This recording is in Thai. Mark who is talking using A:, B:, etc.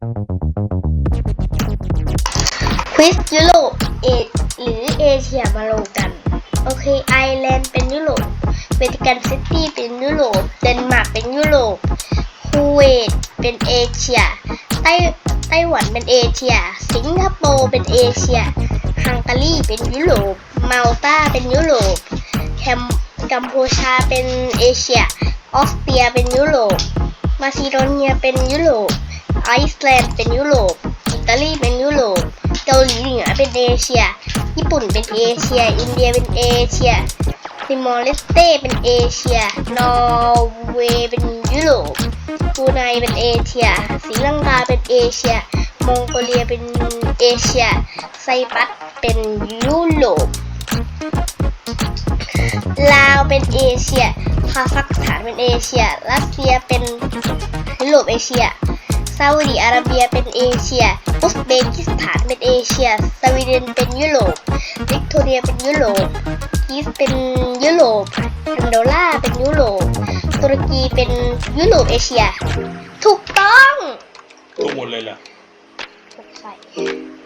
A: ควิสยุโรปเอหรือเอเชียมาลงกัน โอเคไอร์แลนด์เป็นยุโรปเวติกันซิตี้เป็นยุโรปเดนมาร์กเป็นยุโรปคูเวตเป็นเอเชียไต้ไต้หวันเป็นเอเชีย สิงคโปร์เป็นเอเชีย ฮังการีเป็นยุโรปมาลตาเป็นยุโรปแคมกัมพูชาเป็นเอเชีย ออสเตรียเป็นยุโรปมาซิโดเนียเป็นยุโรป อซ์แลนด์เป็นยุโรป อิตาลีเป็นยุโรป เกาหลีเหนือเป็นเอเชีย ญี่ปุ่นเป็นเอเชีย อินเดียเป็นเอเชียติมอร์เลสเต้เป็นเอเชีย นอร์เวย์เป็นยุโรปบรูไนเป็นเอเชียศรีลังกาเป็นเอเชีย มองโกเลียเป็นเอเชีย ไซปัสเป็นยุโรป ลาวเป็นเอเชีย คาซัคสถานเป็นเอเชีย รัสเซียเป็นยุโรปเอเชีย ซาอุดิอาระเบียเป็นเอเชีย อุซเบกิสถานเป็นเอเชีย สวีเดนเป็นยุโรปวิกตอเรียเป็นยุโรปกรีซเป็นยุโรปแอนโดล่าเป็นยุโรป ตุรกีเป็นยุโรปเอเชีย ถูกต้อง
B: ถูกหมดเลยเหรอ
A: ใช่